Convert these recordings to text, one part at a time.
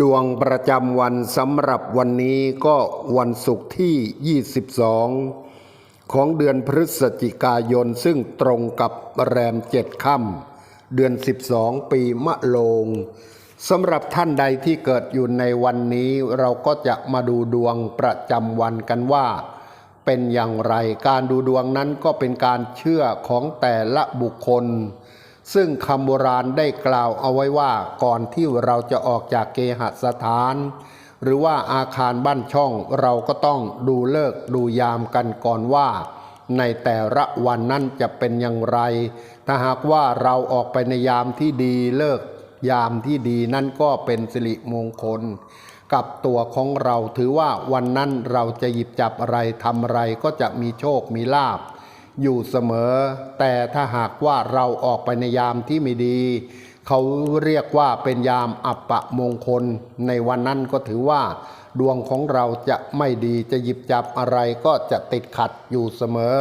ดวงประจำวันสำหรับวันนี้ก็วันศุกร์ที่ 22 ของเดือนพฤศจิกายนซึ่งตรงกับแรมเจ็ดค่ำเดือน 12 ปีมะโลงสำหรับท่านใดที่เกิดอยู่ในวันนี้ เราก็จะมาดูดวงประจำวันกันว่า เป็นอย่างไรการดูดวงนั้นก็เป็นการเชื่อของแต่ละบุคคล ซึ่งคำโบราณได้กล่าวเอาไว้ว่าก่อนที่เราจะออกจากเกหสถาน หรือว่าอาคารบ้านช่องเราก็ต้องดูเลิกดูยามกันก่อนว่า ในแต่ละวันนั้นจะเป็นอย่างไร ถ้าหากว่าเราออกไปในยามที่ดีเลิกยามที่ดีนั่นก็เป็นสิริมงคล กับตัวของเราถือว่าวันนั้นเราจะหยิบจับอะไรทำอะไรก็จะมีโชคมีลาภ อยู่เสมอ แต่ถ้าหากว่าเราออกไปในยามที่ไม่ดี เขาเรียกว่าเป็นยามอัปปะมงคล ในวันนั้นก็ถือว่า ดวงของเราจะไม่ดีจะหยิบจับอะไรก็จะติดขัดอยู่เสมอ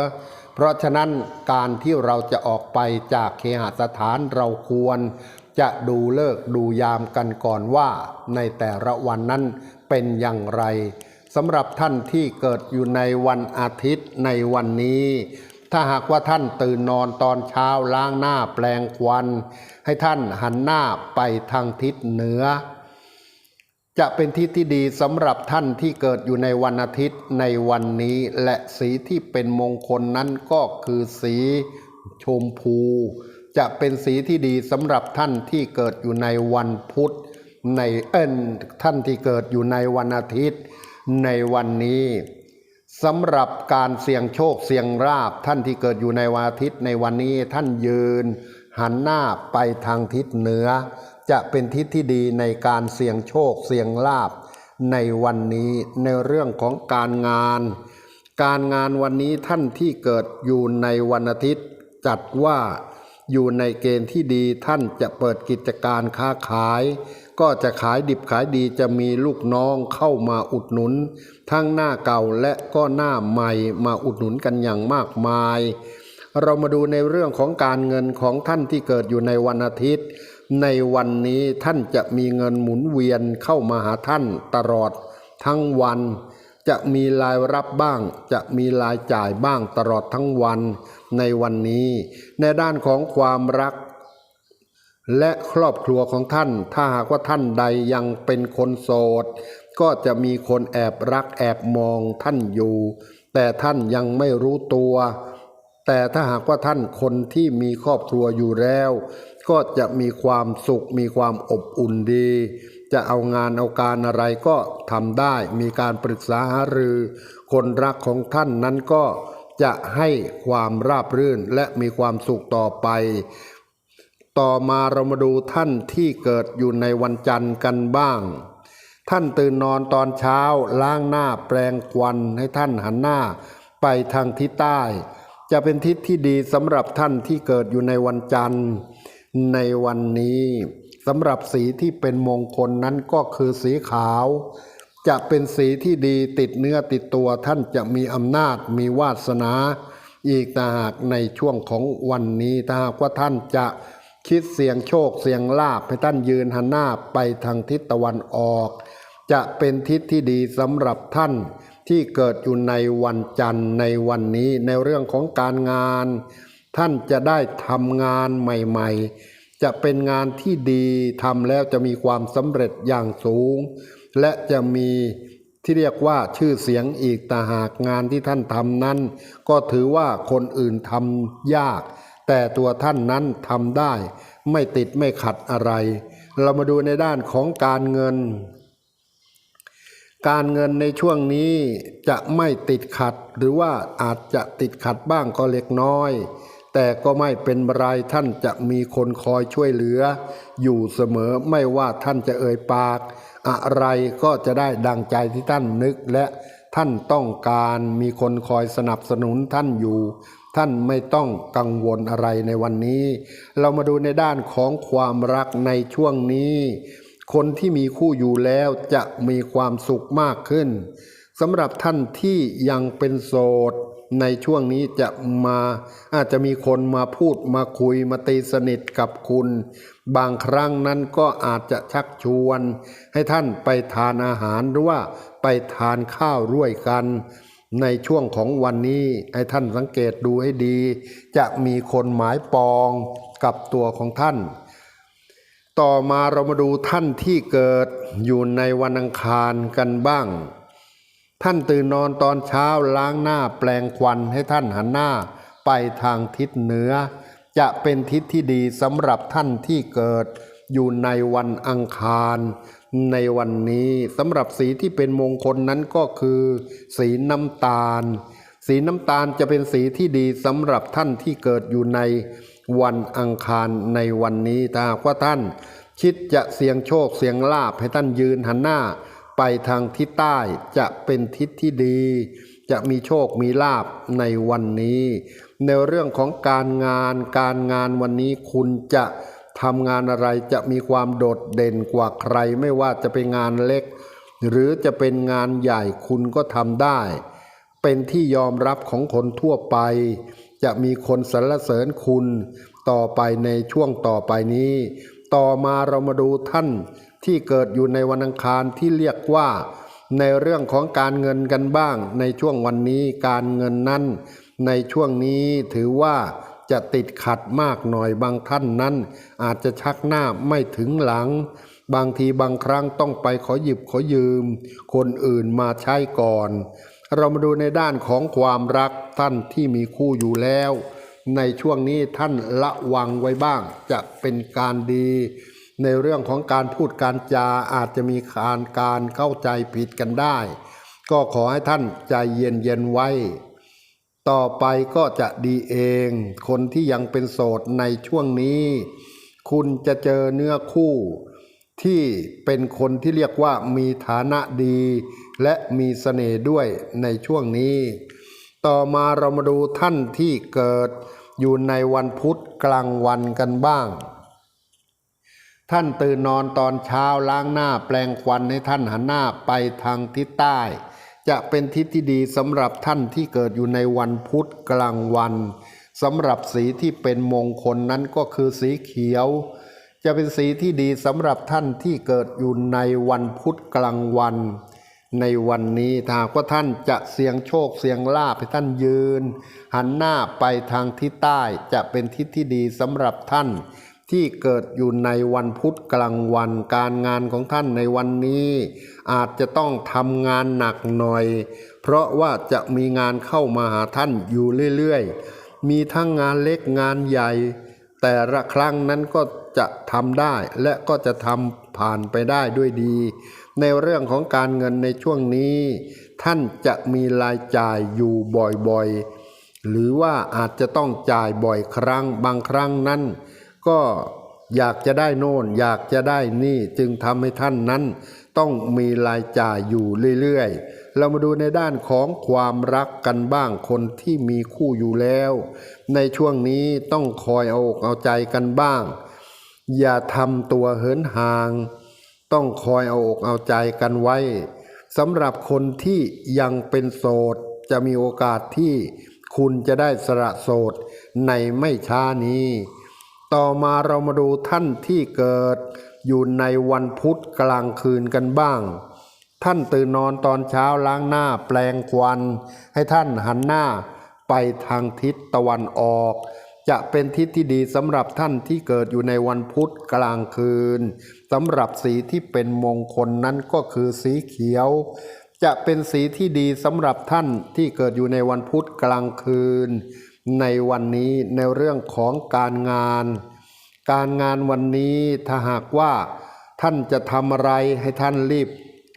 เพราะฉะนั้นการที่เราจะออกไปจากเคหสถานเราควร จะดูเลิกดูยามกันก่อนว่า ในแต่ละวันนั้นเป็นอย่างไรสำหรับท่านที่เกิดอยู่ในวันอาทิตย์ในวันนี้ ถ้าหากว่าท่านตื่นนอนตอนเช้าล้างหน้าแปลงควันให้ท่านหันหน้าไปทางทิศเหนือ จะเป็นทิศที่ดีสำหรับท่านที่เกิดอยู่ในวันอาทิตย์ในวันนี้และสีที่เป็นมงคลนั้นก็คือสีชมพู จะเป็นสีที่ดีสำหรับท่านที่เกิดอยู่ในวันพุธในเอิ้นท่านที่เกิดอยู่ในวันอาทิตย์ในวันนี้ สำหรับการเสี่ยงโชคเสี่ยงราบท่านที่เกิดอยู่ในวันอาทิตย์ในวันนี้ท่านยืน หันหน้าไปทางทิศเหนือ จะเป็นทิศที่ดีในการเสี่ยงโชคเสี่ยงลาบในวันนี้ในเรื่องของการงาน การงานวันนี้ท่านที่เกิดอยู่ในวันอาทิตย์ จัดว่า อยู่ในเกณฑ์ที่ดีท่านจะเปิดกิจการค้าขาย ก็จะขายดิบขายดีจะมีลูกน้องเข้ามาอุดหนุน ทั้งหน้าเก่าและก็หน้าใหม่มาอุดหนุนกันอย่างมากมาย เรามาดูในเรื่องของการเงินของท่านที่เกิดอยู่ในวันอาทิตย์ ในวันนี้ท่านจะมีเงินหมุนเวียนเข้ามาหาท่านตลอดทั้งวัน จะมีรายรับบ้าง จะมีรายจ่ายบ้างตลอดทั้งวันในวันนี้ ในด้านของความรัก และครอบครัวของท่าน ถ้าหากว่าท่านใดยังเป็นคนโสด ก็จะมีคนแอบรักแอบมองท่านอยู่ แต่ท่านยังไม่รู้ตัว แต่ถ้าหากว่าท่านคนที่มีครอบครัวอยู่แล้ว ก็จะมีความสุขมีความอบอุ่นดี จะเอางานเอาการอะไรก็ทำได้ มีการปรึกษาหารือ คนรักของท่านนั้นก็จะให้ความราบรื่นและมีความสุขต่อไป ต่อมาเรามาดูท่านที่เกิดอยู่ในวันจันทร์กันบ้าง ท่านตื่นนอนตอนเช้าล้างหน้าแปลงควันให้ท่านหันหน้าไปทางทิศใต้ จะเป็นทิศที่ดีสำหรับท่านที่เกิดอยู่ในวันจันทร์ในวันนี้ สำหรับสีที่เป็นมงคลนั้นก็คือสีขาว จะเป็นสีที่ดีติดเนื้อติดตัวท่านจะมีอำนาจมีวาสนา อีกต่างหากในช่วงของวันนี้ถ้าหากว่าท่านจะคิดเสียงโชคเสียงลาภให้ท่านยืนหันหน้าไปทางทิศตะวันออก จะเป็นทิศที่ดีสำหรับท่านที่เกิดอยู่ในวันจันทร์ในวันนี้ในเรื่องของการงาน ท่านจะได้ทำงานใหม่ ๆ จะเป็นงานที่ดีทำแล้วจะมีความสำเร็จอย่างสูง และจะมีที่เรียกว่าชื่อเสียงอีกแต่หากงานที่ท่านทำนั้น ก็ถือว่าคนอื่นทำยาก แต่ตัวท่านนั้นทำได้ ไม่ติดไม่ขัดอะไร เรามาดูในด้านของการเงิน การเงินในช่วงนี้จะไม่ติดขัดหรือว่าอาจจะติดขัดบ้างก็เล็กน้อย แต่ก็ไม่เป็นไรท่านจะมีคนคอยช่วยเหลือ อยู่เสมอไม่ว่าท่านจะเอ่ยปาก อะไรก็จะได้ดังใจที่ท่านนึกและท่านต้องการมีคนคอยสนับสนุนท่านอยู่ ท่านไม่ต้องกังวลอะไรในวันนี้ เรามาดูในด้านของความรักในช่วงนี้ คนที่มีคู่อยู่แล้วจะมีความสุขมากขึ้นสำหรับท่านที่ยังเป็นโสด ในช่วงนี้จะมาอาจจะมีคนมาพูดมาคุยมาตีสนิทกับคุณ บางครั้งนั้นก็อาจจะชักชวน ให้ท่านไปทานอาหารหรือว่าไปทานข้าวร่วยกัน ในช่วงของวันนี้ให้ท่านสังเกตดูให้ดี จะมีคนหมายปองกับตัวของท่านต่อมาเรามาดูท่านที่เกิดอยู่ในวันอังคารกันบ้าง ท่านตื่นนอนตอนเช้าล้างหน้าแปลงควันให้ท่านหันหน้าไปทางทิศเหนือ จะเป็นทิศที่ดีสำหรับท่านที่เกิดอยู่ในวันอังคาร ในวันนี้สำหรับสีที่เป็นมงคลนั้นก็คือ สีน้ำตาล สีน้ำตาลจะเป็นสีที่ดีสำหรับท่านที่เกิดอยู่ในวันอังคารในวันนี้ถ้าหากว่าท่าน คิดจะเสี่ยงโชคเสี่ยงลาภให้ท่านยืนหันหน้า ไปทางทิศใต้จะเป็นทิศที่ดี จะมีโชคมีลาภในวันนี้ ในเรื่องของการงานการงานวันนี้คุณจะทำงานอะไรจะมีความโดดเด่นกว่าใคร ไม่ว่าจะเป็นงานเล็ก หรือจะเป็นงานใหญ่คุณก็ทำได้ เป็นที่ยอมรับของคนทั่วไป จะมีคนสรรเสริญคุณต่อไปในช่วงต่อไปนี้ ต่อมาเรามาดูท่านที่เกิดอยู่ในวันอังคารที่เรียกว่า ในเรื่องของการเงินกันบ้าง ในช่วงวันนี้การเงินนั้น ในช่วงนี้ถือว่าจะติดขัดมากหน่อยบางท่านนั้น อาจจะชักหน้าไม่ถึงหลัง บางทีบางครั้งต้องไปขอหยิบขอยืม คนอื่นมาใช้ก่อน เรามาดูในด้านของความรักท่านที่มีคู่อยู่แล้ว ในช่วงนี้ท่านละวังไว้บ้างจะเป็นการดี ในเรื่องของการพูดการจาอาจจะมีการการเข้าใจผิดกันได้ ก็ขอให้ท่านใจเย็นเย็นไว้ ต่อไปก็จะดีเอง คนที่ยังเป็นโสดในช่วงนี้ คุณจะเจอเนื้อคู่ ที่เป็นคนที่เรียกว่ามีฐานะดี และมีเสน่ห์ด้วยในช่วงนี้ ต่อมาเรามาดูท่านที่เกิดอยู่ในวันพุธกลางวันกันบ้าง ท่านตื่นนอนตอนเช้าล้างหน้าแปลงควันให้ท่านหันหน้าไปทางทิศใต้ จะเป็นทิศที่ดีสำหรับท่านที่เกิดอยู่ในวันพุธกลางวันสำหรับสีที่เป็นมงคลนั้นก็คือสีเขียว จะเป็นสีที่ดีสำหรับท่านที่เกิดอยู่ในวันพุธกลางวัน ในวันนี้ถ้ากว่าท่านจะเสี่ยงโชคเสี่ยงลาภให้ท่านยืน หันหน้าไปทางทิศใต้จะเป็นทิศที่ดีสำหรับท่าน ที่เกิดอยู่ในวันพุธกลางวันการงานของท่านในวันนี้ อาจจะต้องทำงานหนักหน่อย เพราะว่าจะมีงานเข้ามาหาท่านอยู่เรื่อยๆ มีทั้งงานเล็กงานใหญ่ แต่ละครั้งนั้นก็จะทำได้และก็จะทำผ่านไปได้ด้วยดี ในเรื่องของการเงินในช่วงนี้ ท่านจะมีรายจ่ายอยู่บ่อยๆ หรือว่าอาจจะต้องจ่ายบ่อยครั้งบางครั้งนั้น ก็อยากจะได้โน่น อยากจะได้นี่จึงทำให้ท่านนั้น ต้องมีรายจ่ายอยู่เรื่อยๆ เรามาดูในด้านของความรักกันบ้างคนที่มีคู่อยู่แล้ว ในช่วงนี้ต้องคอยเอาอกเอาใจกันบ้าง อย่าทำตัวเหินห่าง ต้องคอยเอาอกเอาใจกันไว้สำหรับคนที่ยังเป็นโสด จะมีโอกาสที่คุณจะได้สละโสดในไม่ช้านี้ ต่อมาเรามาดูท่านที่เกิด อยู่ในวันพุธกลางคืนกันบ้าง ท่านตื่นนอนตอนเช้าล้างหน้าแปลงควัน ให้ท่านหันหน้าไปทางทิศตะวันออก จะเป็นทิศที่ดีสำหรับท่านที่เกิดอยู่ในวันพุธกลางคืนสำหรับสีที่เป็นมงคลนั้นก็คือสีเขียว จะเป็นสีที่ดีสำหรับท่านที่เกิดอยู่ในวันพุธกลางคืน ในวันนี้ในเรื่องของการงาน การงานวันนี้ถ้าหากว่าท่านจะทำอะไรให้ท่านรีบ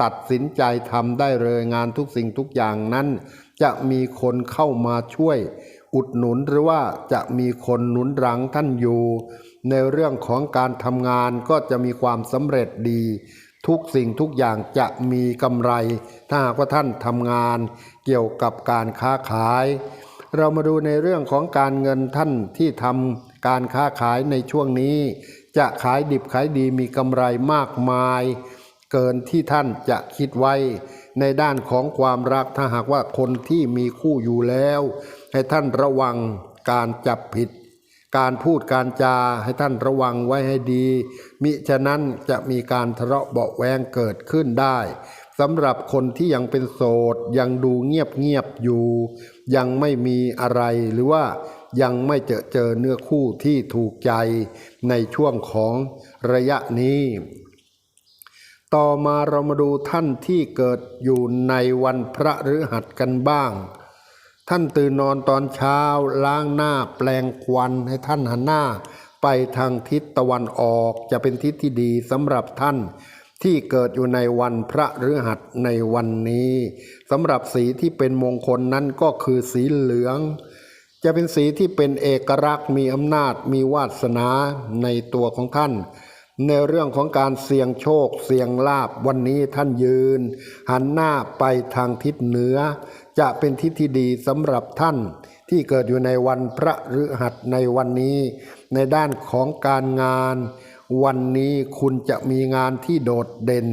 ตัดสินใจทำได้เลยงานทุกสิ่งทุกอย่างนั้น จะมีคนเข้ามาช่วย อุดหนุนหรือว่าจะมีคนหนุนรังท่านอยู่ ในเรื่องของการทำงานก็จะมีความสำเร็จดี ทุกสิ่งทุกอย่างจะมีกำไร ถ้าหากว่าท่านทำงานเกี่ยวกับการค้าขาย เรามาดูในเรื่องของการเงินท่านที่ทำการค้าขายในช่วงนี้ จะขายดิบขายดีมีกำไรมากมาย เกินที่ท่านจะคิดไว้ ในด้านของความรักถ้าหากว่าคนที่มีคู่อยู่แล้ว ให้ท่านระวังการจับผิด การพูดการจาให้ท่านระวังไว้ให้ดี มิฉะนั้นจะมีการทะเลาะเบาแวงเกิดขึ้นได้สำหรับคนที่ยังเป็นโสดยังดูเงียบเงียบอยู่ ยังไม่มีอะไรหรือว่ายังไม่เจอเจอเนื้อคู่ที่ถูกใจในช่วงของระยะนี้ ต่อมาเรามาดูท่านที่เกิดอยู่ในวันพระฤหัสกันบ้าง ท่านตื่นนอนตอนเช้าล้างหน้าแปลงควันให้ท่านหันหน้า ไปทางทิศตะวันออกจะเป็นทิศที่ดีสำหรับท่าน ที่เกิดอยู่ในวันพระฤหัสในวันนี้สำหรับสีที่เป็นมงคลนั้นก็คือสีเหลือง จะเป็นสีที่เป็นเอกลักษณ์มีอำนาจมีวาสนาในตัวของท่าน ในเรื่องของการเสี่ยงโชค เสี่ยงลาบวันนี้ท่านยืน หันหน้าไปทางทิศเหนือ จะเป็นทิศที่ดีสำหรับท่าน ที่เกิดอยู่ในวันพระฤหัสในวันนี้ ในด้านของการงาน วันนี้คุณจะมีงานที่โดดเด่น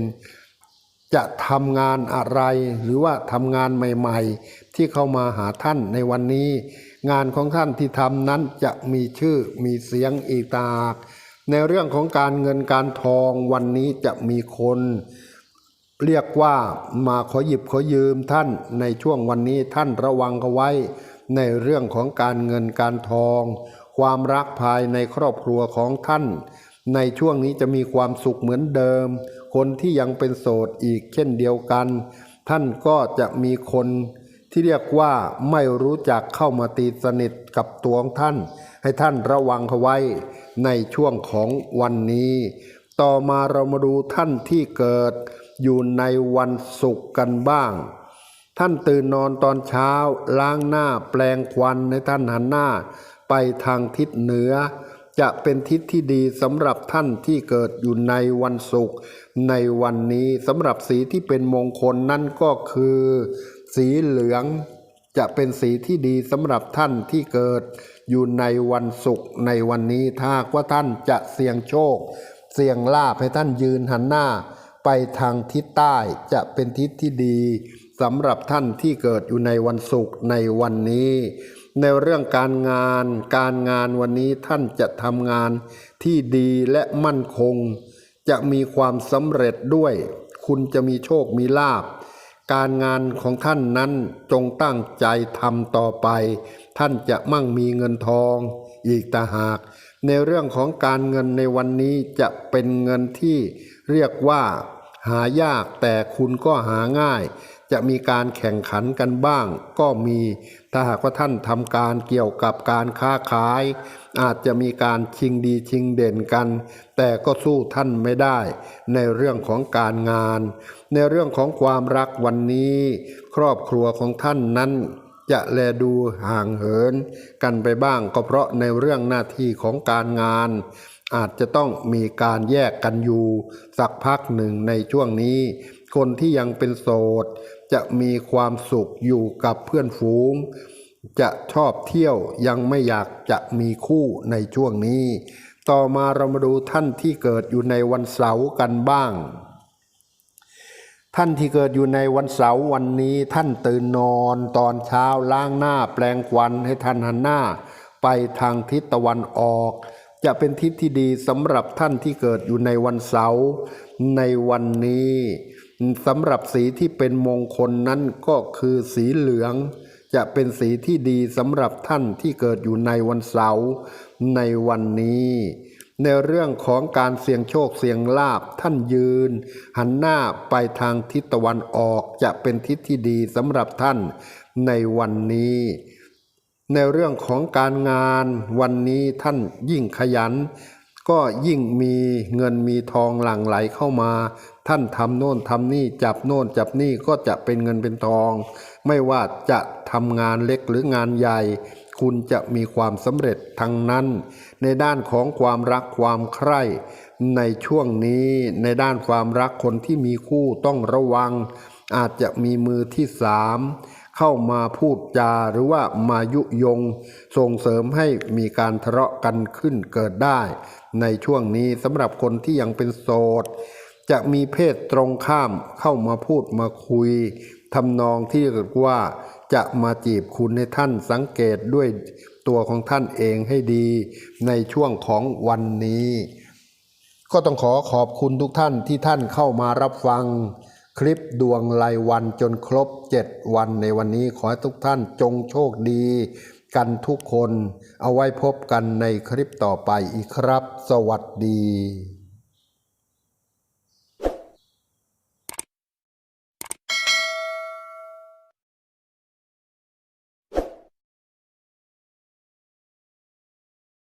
จะทำงานอะไร หรือว่าทำงานใหม่ๆ ที่เข้ามาหาท่านในวันนี้ งานของท่านที่ทำนั้นจะมีชื่อมีเสียงอีกตาในเรื่องของการเงินการทองวันนี้จะมีคน เรียกว่ามาขอหยิบขอยืมท่านในช่วงวันนี้ท่านระวังเอาไว้ ในเรื่องของการเงินการทอง ความรักภายในครอบครัวของท่าน ในช่วงนี้จะมีความสุขเหมือนเดิม คนที่ยังเป็นโสดอีกเช่นเดียวกัน ท่านก็จะมีคนที่เรียกว่าไม่รู้จักเข้ามาตีสนิทกับตัวของท่าน ให้ท่านระวังเอาไว้ในช่วงของวันนี้ ต่อมาเรามาดูท่านที่เกิดอยู่ในวันศุกร์กันบ้าง ท่านตื่นนอนตอนเช้าล้างหน้าแปลงควันให้ท่านหันหน้า ไปทางทิศเหนือ จะเป็นทิศที่ดีสำหรับท่านที่เกิดอยู่ในวันศุกร์ในวันนี้สำหรับสีที่เป็นมงคลนั่นก็คือ สีเหลืองจะเป็นสีที่ดีสำหรับท่านที่เกิดอยู่ในวันศุกร์ในวันนี้ถ้าว่าท่านจะเสี่ยงโชค เสี่ยงลาภให้ท่านยืนหันหน้า ไปทางทิศใต้จะเป็นทิศที่ดีสำหรับท่านที่เกิดอยู่ในวันศุกร์ในวันนี้ ในเรื่องการงานการงานวันนี้ท่านจะทำงานที่ดีและมั่นคง จะมีความสำเร็จด้วย คุณจะมีโชคมีลาภการงานของท่านนั้นจงตั้งใจทำต่อไป ท่านจะมั่งมีเงินทอง อีกต่าหาก ในเรื่องของการเงินในวันนี้จะเป็นเงินที่เรียกว่า หายากแต่คุณก็หาง่าย จะมีการแข่งขันกันบ้างก็มี ถ้าหากว่าท่านทำการเกี่ยวกับการค้าขาย อาจจะมีการชิงดีชิงเด่นกัน แต่ก็สู้ท่านไม่ได้ ในเรื่องของการงาน ในเรื่องของความรักวันนี้ ครอบครัวของท่านนั้นจะแลดูห่างเหิน กันไปบ้างก็เพราะในเรื่องหน้าที่ของการงาน อาจจะต้องมีการแยกกันอยู่ สักพักหนึ่งในช่วงนี้ คนที่ยังเป็นโสด จะมีความสุขอยู่กับเพื่อนฝูง จะชอบเที่ยวยังไม่อยากจะมีคู่ในช่วงนี้ ต่อมาเรามาดูท่านที่เกิดอยู่ในวันเสาร์กันบ้าง ท่านที่เกิดอยู่ในวันเสาร์วันนี้ท่านตื่นนอนตอนเช้าล้างหน้าแปลงควันให้ท่านหันหน้า ไปทางทิศตะวันออกจะเป็นทิศที่ดีสำหรับท่านที่เกิดอยู่ในวันเสาร์ในวันนี้ สำหรับสีที่เป็นมงคลนั้นก็คือสีเหลือง จะเป็นสีที่ดีสำหรับท่านที่เกิดอยู่ในวันเสาร์ในวันนี้ ในเรื่องของการเสี่ยงโชคเสี่ยงลาบท่านยืน หันหน้าไปทางทิศตะวันออกจะเป็นทิศที่ดีสำหรับท่านในวันนี้ในเรื่องของการงานวันนี้ท่านยิ่งขยัน ก็ยิ่งมีเงินมีทองหลั่งไหลเข้ามา ท่านทำโน่นทำนี่จับโน่นจับนี่ก็จะเป็นเงินเป็นทอง ไม่ว่าจะทำงานเล็กหรืองานใหญ่ คุณจะมีความสำเร็จทั้งนั้น ในด้านของความรักความใคร่ ในช่วงนี้ในด้านความรักคนที่มีคู่ต้องระวัง อาจจะมีมือที่สามเข้ามาพูดจาหรือว่ามายุยง ส่งเสริมให้มีการทะเลาะกันขึ้นเกิดได้ ในช่วงนี้สำหรับคนที่ยังเป็นโสด จะมีเพศตรงข้ามเข้ามาพูดมาคุยทำนองที่เรียกว่าจะมาจีบคุณให้ท่านสังเกตด้วยตัวของท่านเองให้ดีในช่วงของวันนี้ ก็ต้องขอขอบคุณทุกท่านที่ท่านเข้ามารับฟัง คลิปดวงรายวันจนครบ 7 วันในวันนี้ขอให้ทุกท่านจงโชคดี กันทุกคนเอาไว้พบกันในคลิปต่อไปอีกครับ สวัสดี